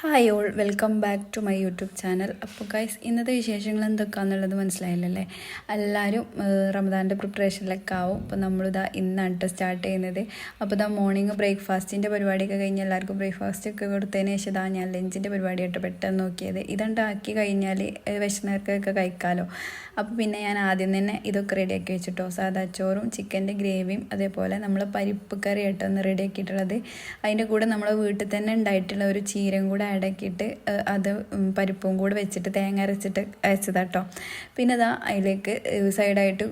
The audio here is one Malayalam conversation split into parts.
Hi all welcome back to my YouTube channel അപ്പോൾ ഗൈസ് ഇന്നത്തെ വിശേഷങ്ങൾ എന്തൊക്കെയാണെന്നുള്ളത് മനസ്സിലായില്ലല്ലേ? എല്ലാവരും റമദാന്റെ പ്രിപ്പറേഷനിലൊക്കെ ആവും. അപ്പോൾ നമ്മളിതാ ഇന്നാണ് കേട്ടോ സ്റ്റാർട്ട് ചെയ്യുന്നത്. അപ്പോൾ ഇതാ മോർണിംഗ് ബ്രേക്ക്ഫാസ്റ്റിന്റെ പരിപാടിയൊക്കെ കഴിഞ്ഞ് എല്ലാവർക്കും ബ്രേക്ക്ഫാസ്റ്റ് ഒക്കെ കൊടുത്തതിന് ശേഷം ഇതാ ഞാൻ ലഞ്ചിന്റെ പരിപാടിയായിട്ട് പെട്ടെന്ന് നോക്കിയത്. ഇതുണ്ടാക്കി കഴിഞ്ഞാൽ വിശന്നവർക്കൊക്കെ കഴിക്കാമല്ലോ അപ്പോൾ പിന്നെ ഞാൻ ആദ്യം തന്നെ ഇതൊക്കെ റെഡിയാക്കി വെച്ചിട്ടോ. സാദാ ചോറും ചിക്കന്റെ ഗ്രേവിയും അതേപോലെ നമ്മൾ പരിപ്പ് കറി ആയിട്ടൊന്ന് റെഡിയാക്കിയിട്ടുള്ളത് അതിന്റെ കൂടെ നമ്മൾ വീട്ടിൽ തന്നെ ഉണ്ടായിട്ടുള്ള ഒരു ചീരം കൂടെ ആഡ് അത് പരിപ്പും കൂടെ വെച്ചിട്ട് തേങ്ങ അരച്ചിട്ട് അരച്ചതാട്ടോ. പിന്നെ അതാ അതിലേക്ക് സൈഡായിട്ട്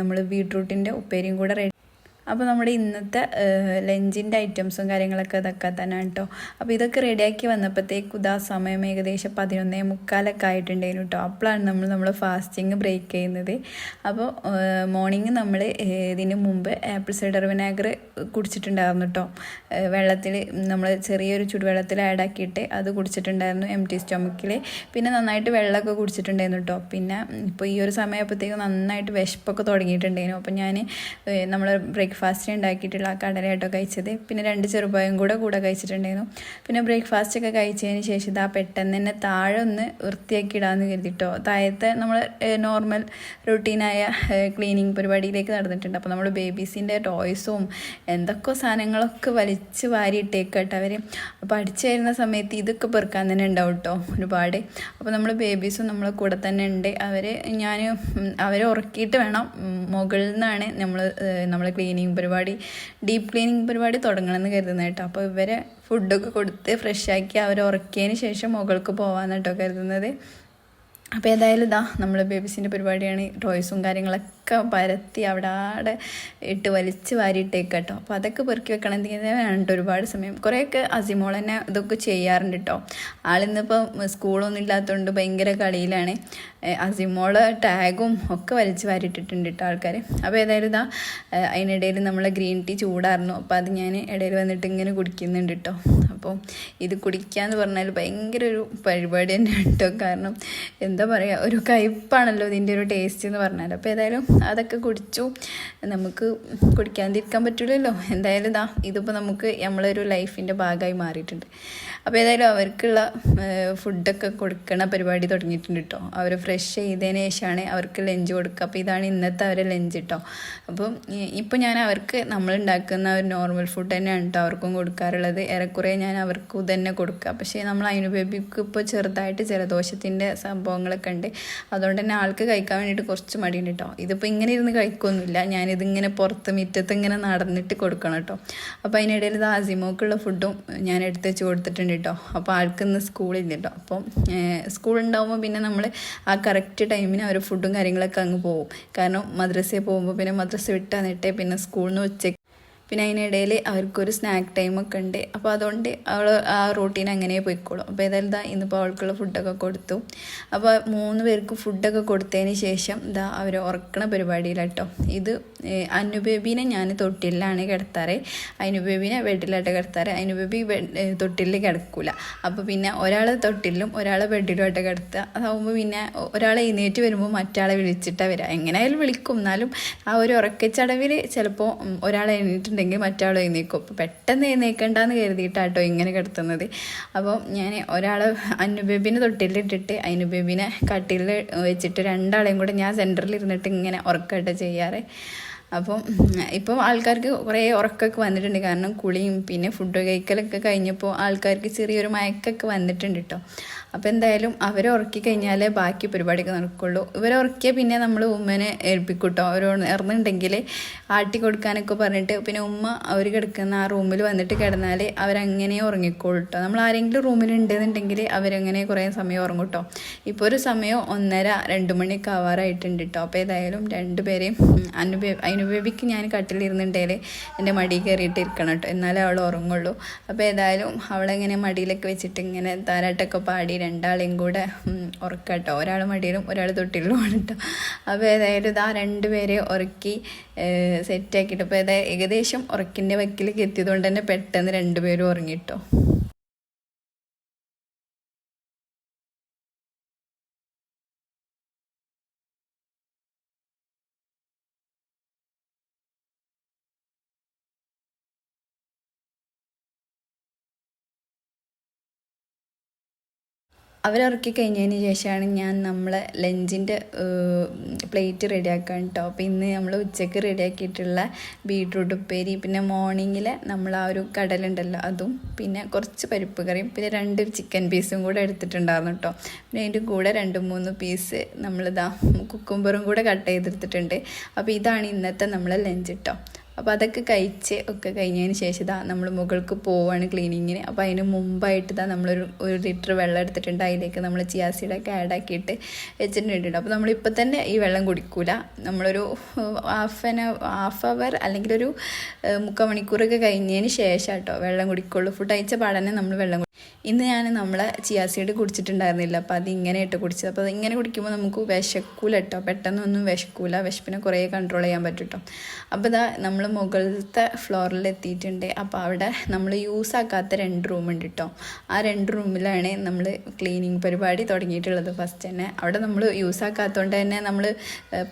നമ്മൾ ബീട്രൂട്ടിന്റെ ഉപ്പേരിയും കൂടെ അപ്പോൾ നമ്മുടെ ഇന്നത്തെ ലഞ്ചിന്റെ ഐറ്റംസും കാര്യങ്ങളൊക്കെ ഇതൊക്കെ തന്നെ കേട്ടോ അപ്പോൾ ഇതൊക്കെ റെഡിയാക്കി വന്നപ്പോഴത്തേക്ക് ഇതാ സമയം ഏകദേശം പതിനൊന്നേ മുക്കാലൊക്കെ ആയിട്ടുണ്ടായിരുന്നു കേട്ടോ അപ്പോഴാണ് നമ്മൾ നമ്മൾ ഫാസ്റ്റിങ് ബ്രേക്ക് ചെയ്യുന്നത്. അപ്പോൾ മോർണിംഗ് നമ്മൾ ഇതിന് മുമ്പ് ആപ്പിൾ സൈഡർ വിനാഗർ കുടിച്ചിട്ടുണ്ടായിരുന്നു കേട്ടോ വെള്ളത്തിൽ നമ്മൾ ചെറിയൊരു ചുടുവെള്ളത്തിൽ ആഡാക്കിയിട്ട് അത് കുടിച്ചിട്ടുണ്ടായിരുന്നു എം ടി സ്റ്റൊമക്കിൽ പിന്നെ നന്നായിട്ട് വെള്ളമൊക്കെ കുടിച്ചിട്ടുണ്ടായിരുന്നു കേട്ടോ പിന്നെ ഇപ്പോൾ ഈ ഒരു സമയപ്പോഴത്തേക്ക് നന്നായിട്ട് വിശപ്പൊക്കെ തുടങ്ങിയിട്ടുണ്ടായിരുന്നു. അപ്പോൾ ഞാൻ നമ്മൾ ബ്രേക്ക്ഫാസ്റ്റ് ഉണ്ടാക്കിയിട്ടുള്ള കടലയായിട്ടോ കഴിച്ചത്. പിന്നെ രണ്ട് ചെറുപഴം കൂടെ കൂടെ കഴിച്ചിട്ടുണ്ടായിരുന്നു. പിന്നെ ബ്രേക്ക്ഫാസ്റ്റ് ഒക്കെ കഴിച്ചതിന് ശേഷം ഇതാ പെട്ടെന്ന് തന്നെ താഴെ ഒന്ന് വൃത്തിയാക്കി ഇടാമെന്ന് കരുതിട്ടോ. താഴത്തെ നമ്മൾ നോർമൽ റുട്ടീനായ ക്ലീനിങ് പരിപാടിയിലേക്ക് നടന്നിട്ടുണ്ട്. അപ്പോൾ നമ്മൾ ബേബീസിന്റെ ടോയ്സും എന്തൊക്കെ സാധനങ്ങളൊക്കെ വലിച്ച് വാരിയിട്ടേക്കട്ടെ അവർ അപ്പോൾ അടിച്ചു വരുന്ന സമയത്ത് ഇതൊക്കെ പെറുക്കാൻ തന്നെ ഉണ്ടാവും കേട്ടോ ഒരുപാട്. അപ്പോൾ നമ്മൾ ബേബീസും നമ്മളെ കൂടെ തന്നെ ഉണ്ട്. അവർ ഞാൻ അവരെ ഉറക്കിയിട്ട് വേണം മുകളിൽ നിന്നാണ് നമ്മൾ നമ്മൾ ക്ലീനിങ് പരിപാടി ഡീപ്പ് ക്ലീനിങ് പരിപാടി തുടങ്ങണമെന്ന് കരുതുന്നത് കേട്ടോ. അപ്പോൾ ഇവരെ ഫുഡൊക്കെ കൊടുത്ത് ഫ്രഷാക്കി അവർ ഉറക്കിയതിന് ശേഷം മുകൾക്ക് പോകാമെന്ന് കേട്ടോ കരുതുന്നത്. അപ്പോൾ ഏതായാലും ഇതാ നമ്മൾ ബേബീസിന്റെ പരിപാടിയാണ് ടോയ്സും കാര്യങ്ങളൊക്കെ പരത്തി അവിടെ ആടെ ഇട്ട് വലിച്ച് വാരിയിട്ടേക്ക് കേട്ടോ. അപ്പോൾ അതൊക്കെ പെറുക്കി വെക്കണം എന്തെങ്കിലും വേണ്ട ഒരുപാട് സമയം. കുറേയൊക്കെ അസിമോൾ തന്നെ ഇതൊക്കെ ചെയ്യാറുണ്ട് കേട്ടോ ആളിന്നിപ്പോൾ സ്കൂളൊന്നും ഇല്ലാത്തതുകൊണ്ട് ഭയങ്കര കളിയിലാണ്. അസിമോൾ ടാഗും ഒക്കെ വലിച്ചു വാരിട്ടിട്ടുണ്ട് കേട്ടോ ആൾക്കാർ അപ്പോൾ ഏതായാലും ഇതാ അതിനിടയിൽ നമ്മൾ ഗ്രീൻ ടീ ചൂടായിരുന്നു. അപ്പോൾ അത് ഞാൻ ഇടയിൽ വന്നിട്ട് ഇങ്ങനെ കുടിക്കുന്നുണ്ട് കേട്ടോ. അപ്പോൾ ഇത് കുടിക്കാന്ന് പറഞ്ഞാൽ ഭയങ്കര ഒരു പരിപാടി തന്നെ കേട്ടോ. കാരണം എന്താ പറയുക ഒരു കയ്പ്പാണല്ലോ ഇതിന്റെ ഒരു ടേസ്റ്റ് എന്ന് പറഞ്ഞാൽ അപ്പോൾ ഏതായാലും അതൊക്കെ കുടിച്ചു. നമുക്ക് കുടിക്കാതിരിക്കാൻ പറ്റില്ലല്ലോ എന്തായാലും ഇതാ ഇതിപ്പോൾ നമുക്ക് നമ്മളൊരു ലൈഫിന്റെ ഭാഗമായി മാറിയിട്ടുണ്ട്. അപ്പോൾ ഏതായാലും അവർക്കുള്ള ഫുഡൊക്കെ കൊടുക്കണ പരിപാടി തുടങ്ങിയിട്ടുണ്ട് കേട്ടോ. അവർ ഫ്രഷ് ചെയ്തതിന് ശേഷമാണ് അവർക്ക് ലഞ്ച് കൊടുക്കുക. അപ്പോൾ ഇതാണ് ഇന്നത്തെ അവരെ ലഞ്ച് കേട്ടോ അപ്പം ഇപ്പോൾ ഞാൻ അവർക്ക് നമ്മൾ ഉണ്ടാക്കുന്ന ഒരു നോർമൽ ഫുഡ് തന്നെയാണ് കേട്ടോ അവർക്കും കൊടുക്കാറുള്ളത്. ഏറെക്കുറെ ഞാൻ അവർക്ക് തന്നെ കൊടുക്കുക. പക്ഷേ നമ്മൾ അതിന് ബേബിക്ക് ഇപ്പോൾ ചെറുതായിട്ട് ജലദോഷത്തിന്റെ സംഭവങ്ങളൊക്കെ ഉണ്ട്. അതുകൊണ്ട് തന്നെ ആൾക്ക് കഴിക്കാൻ വേണ്ടിയിട്ട് കുറച്ച് മടിയുണ്ട് കേട്ടോ ഇതിപ്പോൾ ഇങ്ങനെ ഇരുന്ന് കഴിക്കൊന്നുമില്ല. ഞാനിതിങ്ങനെ പുറത്ത് മുറ്റത്ത് ഇങ്ങനെ നടന്നിട്ട് കൊടുക്കണം കേട്ടോ അപ്പോൾ അതിനിടയിൽ ഇത് ആസിമോക്കുള്ള ഫുഡും ഞാൻ എടുത്ത് വെച്ച് കൊടുത്തിട്ടുണ്ട് കേട്ടോ അപ്പോൾ ആൾക്ക് ഇന്ന് സ്കൂളില്ല കേട്ടോ അപ്പം സ്കൂൾ ഉണ്ടാകുമ്പോൾ പിന്നെ നമ്മൾ ആ കറക്റ്റ് ടൈമിന് അവർ ഫുഡും കാര്യങ്ങളൊക്കെ അങ്ങ് പോകും കാരണം മദ്രസയിൽ പോകുമ്പോൾ പിന്നെ മദ്രസ വിട്ട് വന്നിട്ട് പിന്നെ സ്കൂളിൽ നിന്ന് ഉച്ചയ്ക്ക് പിന്നെ അതിനിടയിൽ അവർക്കൊരു സ്നാക്ക് ടൈമൊക്കെ ഉണ്ട്. അപ്പോൾ അതുകൊണ്ട് അവൾ ആ റൂട്ടീൻ അങ്ങനെ പോയിക്കോളും. അപ്പോൾ ഏതായാലും ഇതാ ഇന്നിപ്പോൾ അവൾക്കുള്ള ഫുഡൊക്കെ കൊടുത്തു. അപ്പോൾ മൂന്ന് പേർക്ക് ഫുഡൊക്കെ കൊടുത്തതിന് ശേഷം ഇതാ അവർ ഉറക്കണ പരിപാടിയിലാട്ടോ. ഇത് അനുബേബീനെ ഞാൻ തൊട്ടിലാണ് കിടത്താറ്. അനുബേബീനെ ബെഡിലായിട്ട് കിടത്താറ്. അനുബേബി തൊട്ടിലിൽ കിടക്കൂല. അപ്പോൾ പിന്നെ ഒരാൾ തൊട്ടിലും ഒരാൾ ബെഡിലുമായിട്ട് കിടത്തുക അതാവുമ്പോൾ പിന്നെ ഒരാളെ എഴുന്നേറ്റ് വരുമ്പോൾ മറ്റാളെ വിളിച്ചിട്ടാണ് വരിക എങ്ങനെയായാലും വിളിക്കും. എന്നാലും ആ ഒരു ഉറക്കച്ചടവിൽ ചിലപ്പോൾ ഒരാളെ എഴുന്നേറ്റുണ്ടെങ്കിൽ ഉണ്ടെങ്കിൽ മറ്റാൾ എഴുന്നേക്കും അപ്പോൾ പെട്ടെന്ന് എഴുന്നേക്കണ്ടെന്ന് കരുതിയിട്ടാട്ടോ ഇങ്ങനെ കിടത്തുന്നത്. അപ്പോൾ ഞാൻ ഒരാൾ അനുബേബിനെ തൊട്ടിലിട്ടിട്ട് അനുബേബിനെ കട്ടിൽ വെച്ചിട്ട് രണ്ടാളെയും കൂടെ ഞാൻ സെന്ററിൽ ഇരുന്നിട്ട് ഇങ്ങനെ ഉറക്കട്ടെ ചെയ്യാറ്. അപ്പം ഇപ്പം ആൾക്കാർക്ക് കുറേ ഉറക്കമൊക്കെ വന്നിട്ടുണ്ട്. കാരണം കുളിയും പിന്നെ ഫുഡ് കഴിക്കലൊക്കെ കഴിഞ്ഞപ്പോൾ ആൾക്കാർക്ക് ചെറിയൊരു മയക്കൊക്കെ വന്നിട്ടുണ്ട് കേട്ടോ അപ്പോൾ എന്തായാലും അവരെ ഉറക്കി കഴിഞ്ഞാലേ ബാക്കി പരിപാടിയൊക്കെ നടക്കുള്ളൂ. ഇവരെ ഉറക്കിയാൽ പിന്നെ നമ്മൾ ഉമ്മനെ ഏൽപ്പിക്കും കേട്ടോ അവർ ഇറന്നുണ്ടെങ്കിൽ ആട്ടി കൊടുക്കാനൊക്കെ പറഞ്ഞിട്ട് പിന്നെ ഉമ്മ അവർ കിടക്കുന്ന ആ റൂമിൽ വന്നിട്ട് കിടന്നാൽ അവരങ്ങനെ ഉറങ്ങിക്കോളൂ കേട്ടോ നമ്മൾ ആരെങ്കിലും റൂമിൽ ഉണ്ടെന്നുണ്ടെങ്കിൽ അവരങ്ങനെ കുറേ സമയം ഉറങ്ങും കേട്ടോ ഇപ്പോൾ ഒരു സമയം ഒന്നര രണ്ട് മണിയൊക്കെ ആവാറായിട്ടുണ്ട് കേട്ടോ അപ്പോൾ ഏതായാലും രണ്ടുപേരെയും അനുഭവ അനുഭവിക്ക് ഞാൻ കട്ടിലിരുന്നുണ്ടെങ്കിൽ എന്റെ മടി കയറിയിട്ട് ഇരിക്കണം കേട്ടോ എന്നാലേ അവൾ ഉറങ്ങുള്ളൂ. അപ്പോൾ ഏതായാലും അവളെങ്ങനെ മടിയിലൊക്കെ വെച്ചിട്ട് ഇങ്ങനെ താരാട്ടൊക്കെ പാടി രണ്ടാളെയും കൂടെ ഉറക്കട്ടോ ഒരാൾ മടിയിലും ഒരാൾ തൊട്ടിലുമാണ് കേട്ടോ അപ്പോൾ ഏതായാലും ഇതാ രണ്ടുപേരെ ഉറക്കി സെറ്റാക്കിയിട്ട് അപ്പോൾ ഏകദേശം ഉറക്കിന്റെ വക്കിലേക്ക് എത്തിയതുകൊണ്ട് തന്നെ പെട്ടെന്ന് രണ്ടുപേരും ഉറങ്ങിട്ടോ അവരിറക്കി കഴിഞ്ഞതിന് ശേഷമാണ് ഞാൻ നമ്മളെ ലഞ്ചിന്റെ പ്ലേറ്റ് റെഡിയാക്കാൻ കേട്ടോ അപ്പോൾ ഇന്ന് നമ്മൾ ഉച്ചയ്ക്ക് റെഡിയാക്കിയിട്ടുള്ള ബീട്രൂട്ട് ഉപ്പേരി പിന്നെ മോർണിംഗിൽ നമ്മൾ ആ ഒരു കടലുണ്ടല്ലോ അതും പിന്നെ കുറച്ച് പരിപ്പ് കറിയും പിന്നെ രണ്ട് ചിക്കൻ പീസും കൂടെ എടുത്തിട്ടുണ്ടായിരുന്നു കേട്ടോ പിന്നെ അതിന്റെ കൂടെ രണ്ട് മൂന്ന് പീസ് നമ്മളിതാ കുക്കുംബറും കൂടെ കട്ട് ചെയ്തെടുത്തിട്ടുണ്ട്. അപ്പോൾ ഇതാണ് ഇന്നത്തെ നമ്മളെ ലഞ്ച് കേട്ടോ അപ്പോൾ അതൊക്കെ കഴിച്ച് ഒക്കെ കഴിഞ്ഞതിന് ശേഷം ഇതാ നമ്മൾ മുകൾക്ക് പോവാണ് ക്ലീനിങ്ങിന്. അപ്പോൾ അതിന് മുമ്പായിട്ട് ഇതാ നമ്മളൊരു ഒരു ലിറ്റർ വെള്ളം എടുത്തിട്ടുണ്ട്. അതിലേക്ക് നമ്മൾ ചിയാസീഡൊക്കെ ആഡ് ആക്കിയിട്ട് വെച്ചിട്ടുണ്ട് അപ്പോൾ നമ്മളിപ്പോൾ തന്നെ ഈ വെള്ളം കുടിക്കൂല. നമ്മളൊരു ഹാഫ് ആൻ ഹാഫ് അവർ അല്ലെങ്കിൽ ഒരു മുക്കാൽ മണിക്കൂറൊക്കെ കഴിഞ്ഞതിന് ശേഷം കേട്ടോ വെള്ളം കുടിക്കുള്ളൂ. ഫുഡ് അയച്ച പാടനെ നമ്മൾ വെള്ളം ഇന്ന് ഞാൻ നമ്മളെ ചിയാസീഡ് കുടിച്ചിട്ടുണ്ടായിരുന്നില്ല. അപ്പോൾ അത് ഇങ്ങനെ ഇട്ട് കുടിച്ചത്. അപ്പോൾ ഇങ്ങനെ കുടിക്കുമ്പോൾ നമുക്ക് വിശക്കൂല കേട്ടോ. പെട്ടെന്നൊന്നും വിശക്കൂല. വിശപ്പിനെ കുറേ കൺട്രോൾ ചെയ്യാൻ പറ്റും കേട്ടോ. അപ്പോൾ ഇതാ നമ്മൾ മുകളിലത്തെ ഫ്ലോറിൽ എത്തിയിട്ടുണ്ട്. അപ്പോൾ അവിടെ നമ്മൾ യൂസ് ആക്കാത്ത രണ്ട് റൂം ഉണ്ട് കേട്ടോ ആ രണ്ട് റൂമിലാണ് നമ്മൾ ക്ലീനിങ് പരിപാടി തുടങ്ങിയിട്ടുള്ളത് ഫസ്റ്റ് തന്നെ. അവിടെ നമ്മൾ യൂസ് ആക്കാത്തതുകൊണ്ട് തന്നെ നമ്മൾ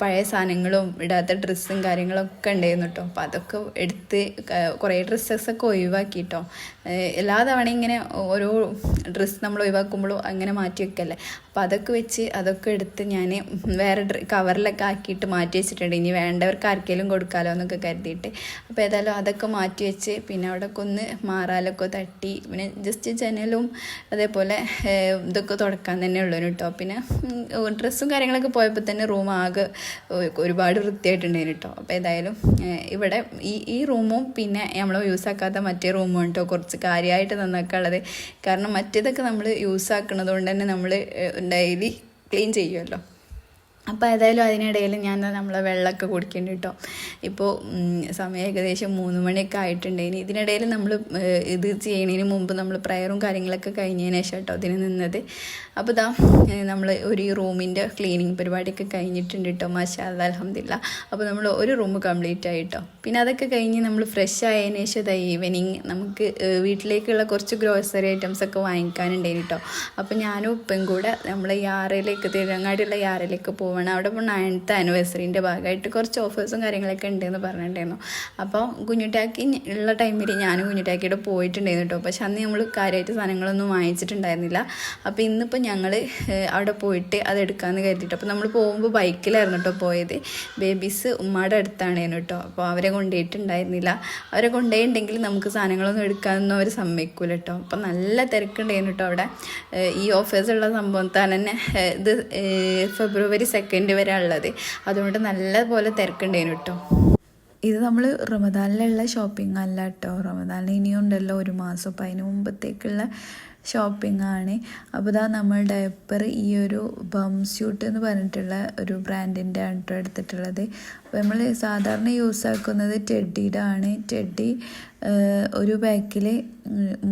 പഴയ സാധനങ്ങളും ഇടാത്ത ഡ്രസ്സും കാര്യങ്ങളൊക്കെ ഉണ്ടായിരുന്നു കേട്ടോ അപ്പോൾ അതൊക്കെ എടുത്ത് കുറേ ഡ്രസ്സസൊക്കെ ഒഴിവാക്കി കേട്ടോ എല്ലാ തവണ ഇങ്ങനെ ഓരോ ഡ്രസ്സ് നമ്മൾ ഒഴിവാക്കുമ്പോഴും അങ്ങനെ മാറ്റി വെക്കല്ലേ? അപ്പോൾ അതൊക്കെ വെച്ച് അതൊക്കെ എടുത്ത് ഞാൻ വേറെ കവറിലൊക്കെ ആക്കിയിട്ട് മാറ്റി വെച്ചിട്ടുണ്ട്. ഇനി വേണ്ടവർക്ക് ആർക്കെങ്കിലും കൊടുക്കാമല്ലോ എന്നൊക്കെ കരുതിയിട്ട്. അപ്പോൾ ഏതായാലും അതൊക്കെ മാറ്റി വെച്ച് പിന്നെ അവിടെ ഒന്ന് മാറാലൊക്കെ തട്ടി. പിന്നെ ജസ്റ്റ് ജനലും അതേപോലെ ഇതൊക്കെ തുടക്കാൻ തന്നെ ഉള്ളൂ കേട്ടോ പിന്നെ ഡ്രസ്സും കാര്യങ്ങളൊക്കെ പോയപ്പോൾ തന്നെ റൂം ആകെ ഒരുപാട് വൃത്തിയായിട്ടുണ്ടായിരുന്നു കേട്ടോ അപ്പോൾ ഏതായാലും ഇവിടെ ഈ ഈ റൂമും പിന്നെ നമ്മൾ യൂസ് ആക്കാത്ത മറ്റേ റൂമും കേട്ടോ കുറച്ച് കാര്യമായിട്ട് നന്നാക്കാനുള്ളത്. കാരണം മറ്റേതൊക്കെ നമ്മൾ യൂസ് ആക്കുന്നത് കൊണ്ട് തന്നെ നമ്മൾ ഡെയിലി ക്ലീൻ ചെയ്യുമല്ലോ. അപ്പോൾ ഏതായാലും അതിനിടയിൽ ഞാൻ നമ്മളെ വെള്ളമൊക്കെ കുടിക്കേണ്ടി കേട്ടോ ഇപ്പോൾ സമയം ഏകദേശം മൂന്ന് മണിയൊക്കെ ആയിട്ടുണ്ട്. ഇനി ഇതിനിടയിൽ നമ്മൾ ഇത് ചെയ്യുന്നതിന് മുമ്പ് നമ്മൾ പ്രയറും കാര്യങ്ങളൊക്കെ കഴിഞ്ഞതിന് ശേഷം കേട്ടോ ഇതിന് നിന്നത്. അപ്പോൾ ഇതാ നമ്മൾ ഒരു റൂമിന്റെ ക്ലീനിങ് പരിപാടിയൊക്കെ കഴിഞ്ഞിട്ടുണ്ട് കേട്ടോ മാഷാ അലഹമില്ല അപ്പോൾ നമ്മൾ ഒരു റൂം കംപ്ലീറ്റ് ആയിട്ടോ പിന്നെ അതൊക്കെ കഴിഞ്ഞ് നമ്മൾ ഫ്രഷ് ആയതിനു ശേഷം ഇതാ ഈവനിങ് നമുക്ക് വീട്ടിലേക്കുള്ള കുറച്ച് ഗ്രോസറി ഐറ്റംസ് ഒക്കെ വാങ്ങിക്കാനുണ്ടായിരുന്നു കേട്ടോ അപ്പോൾ ഞാനും ഇപ്പം കൂടെ നമ്മൾ യാറയിലേക്ക് തിരുവങ്ങാടിയുള്ള യാറയിലേക്ക് പോവാണ് അവിടെ ഇപ്പോൾ നയൻത്ത് ആനിവേഴ്സറിന്റെ ഭാഗമായിട്ട് കുറച്ച് ഓഫേഴ്സും കാര്യങ്ങളൊക്കെ ഉണ്ടെന്ന് പറഞ്ഞിട്ടുണ്ടായിരുന്നു. അപ്പോൾ കുഞ്ഞുട്ടാക്കി ഉള്ള ടൈമിൽ ഞാനും കുഞ്ഞുട്ടാക്കിയുടെ പോയിട്ടുണ്ടായിരുന്നു കേട്ടോ പക്ഷെ അന്ന് നമ്മൾ കാര്യമായിട്ട് സാധനങ്ങളൊന്നും വാങ്ങിച്ചിട്ടുണ്ടായിരുന്നില്ല. അപ്പോൾ ഇന്നിപ്പോൾ ഞങ്ങൾ അവിടെ പോയിട്ട് അത് എടുക്കാമെന്ന് കരുതിയിട്ട് അപ്പോൾ നമ്മൾ പോകുമ്പോൾ ബൈക്കിലായിരുന്നു കേട്ടോ പോയത്. ബേബീസ് ഉമ്മയുടെ അടുത്താണേനു കേട്ടോ അപ്പോൾ അവരെ കൊണ്ടുപോയിട്ടുണ്ടായിരുന്നില്ല അവരെ കൊണ്ടുപോയിട്ടുണ്ടെങ്കിൽ നമുക്ക് സാധനങ്ങളൊന്നും എടുക്കാമെന്നും അവർ സമ്മതിക്കൂല കേട്ടോ അപ്പോൾ നല്ല തിരക്കുണ്ടായിരുന്നു കേട്ടോ അവിടെ. ഈ ഓഫേഴ്സുള്ള സംഭവത്താൽ തന്നെ ഇത് ഫെബ്രുവരി സെക്കൻഡ് വരെ ഉള്ളത് അതുകൊണ്ട് നല്ലപോലെ തിരക്കുണ്ടായിരുന്നു കേട്ടോ. ഇത് നമ്മൾ റമദാനിലുള്ള ഷോപ്പിംഗ് അല്ല കേട്ടോ. റമദാനിൽ ഇനിയും ഉണ്ടല്ലോ ഒരു മാസം. അപ്പം അതിന് മുമ്പത്തേക്കുള്ള ഷോപ്പിംഗ് ആണ്. അപ്പോൾ ഇതാ നമ്മൾ ഡയപ്പർ ഈ ഒരു ബം സ്യൂട്ട് എന്ന് പറഞ്ഞിട്ടുള്ള ഒരു ബ്രാൻഡിന്റെ ആണ് കേട്ടോ എടുത്തിട്ടുള്ളത്. അപ്പോൾ നമ്മൾ സാധാരണ യൂസ് ആക്കുന്നത് ടെഡിയുടെ ആണ്. ടെഡി ഒരു ബാക്കിൽ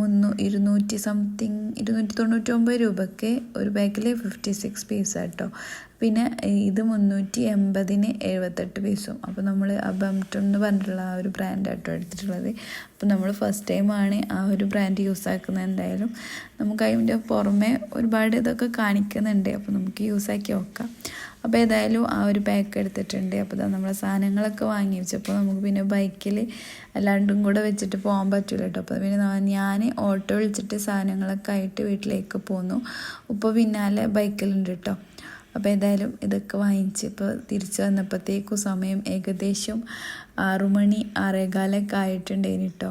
മുന്നൂ ഇരുന്നൂറ്റി സംതിങ് ഇരുന്നൂറ്റി തൊണ്ണൂറ്റൊമ്പത് രൂപയ്ക്ക് ഒരു ബാക്കിൽ ഫിഫ്റ്റി സിക്സ് പീസ് കേട്ടോ. പിന്നെ ഇത് മുന്നൂറ്റി എൺപതിന് എഴുപത്തെട്ട് പീസും. അപ്പോൾ നമ്മൾ അബംടൺ എന്ന് പറഞ്ഞിട്ടുള്ള ആ ഒരു ബ്രാൻഡ് ആട്ടോ എടുത്തിട്ടുള്ളത്. അപ്പോൾ നമ്മൾ ഫസ്റ്റ് ടൈമാണ് ആ ഒരു ബ്രാൻഡ് യൂസ് ആക്കുന്നത് എന്തായാലും. നമുക്ക് അതിന്റെ പുറമെ ഒരുപാട് ഇതൊക്കെ കാണിക്കുന്നുണ്ട്. അപ്പോൾ നമുക്ക് യൂസ് ആക്കി നോക്കാം. അപ്പോൾ ഏതായാലും ആ ഒരു പാക്ക് എടുത്തിട്ടുണ്ട്. അപ്പോൾ നമ്മളെ സാധനങ്ങളൊക്കെ വാങ്ങി വെച്ചപ്പോൾ നമുക്ക് പിന്നെ ബൈക്കിൽ എല്ലാണ്ടും കൂടെ വെച്ചിട്ട് പോകാൻ പറ്റില്ല കേട്ടോ അപ്പോൾ പിന്നെ ഞാൻ ഓട്ടോ വിളിച്ചിട്ട് സാധനങ്ങളൊക്കെ ആയിട്ട് വീട്ടിലേക്ക് പോന്നു. ഇപ്പോൾ പിന്നാലെ ബൈക്കിലുണ്ട് കേട്ടോ അപ്പോൾ എന്തായാലും ഇതൊക്കെ വാങ്ങിച്ച് ഇപ്പോൾ തിരിച്ചു വന്നപ്പോഴത്തേക്കും സമയം ഏകദേശം ആറുമണി ആറേകാലൊക്കെ ആയിട്ടുണ്ടായിരുന്നു കേട്ടോ.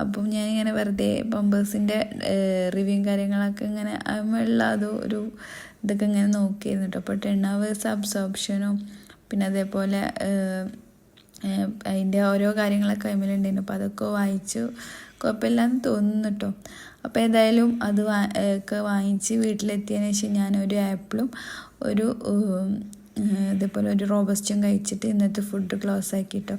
അപ്പം ഞാനിങ്ങനെ വെറുതെ പമ്പേഴ്സിന്റെ റിവ്യൂ കാര്യങ്ങളൊക്കെ ഇങ്ങനെ ഉള്ള ഒരു ഇതൊക്കെ ഇങ്ങനെ നോക്കിയിരുന്നു കേട്ടോ. അപ്പോൾ ടെൻ അവേഴ്സ് അബ്സോർപ്ഷനും പിന്നെ അതേപോലെ അതിന്റെ ഓരോ കാര്യങ്ങളൊക്കെ അതിലുണ്ടായിരുന്നു. അപ്പോൾ അതൊക്കെ വായിച്ചു കുഴപ്പമില്ലാന്ന് തോന്നുന്നു കേട്ടോ. അപ്പോൾ ഏതായാലും അത് വാ ഒക്കെ വാങ്ങിച്ച് വീട്ടിലെത്തിയതിന് ശേഷം ഞാനൊരു ആപ്പിളും ഒരു ഇതേപോലെ ഒരു റോബസ്റ്റും കഴിച്ചിട്ട് ഇന്നത്തെ ഫുഡ് ക്ലോസ് ആക്കിയിട്ടോ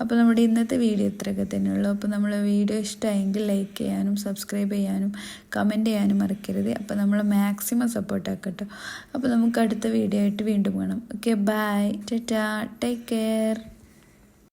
അപ്പോൾ നമ്മുടെ ഇന്നത്തെ വീഡിയോ ഇത്രയൊക്കെ തന്നെയുള്ളൂ അപ്പോൾ നമ്മളെ വീഡിയോ ഇഷ്ടമായെങ്കിൽ ലൈക്ക് ചെയ്യാനും സബ്സ്ക്രൈബ് ചെയ്യാനും കമന്റ് ചെയ്യാനും മറക്കരുത്. അപ്പോൾ നമ്മൾ മാക്സിമം സപ്പോർട്ട് ആക്കട്ടോ. അപ്പോൾ നമുക്ക് അടുത്ത വീഡിയോ ആയിട്ട് വീണ്ടും കാണാം. Okay bye tata take care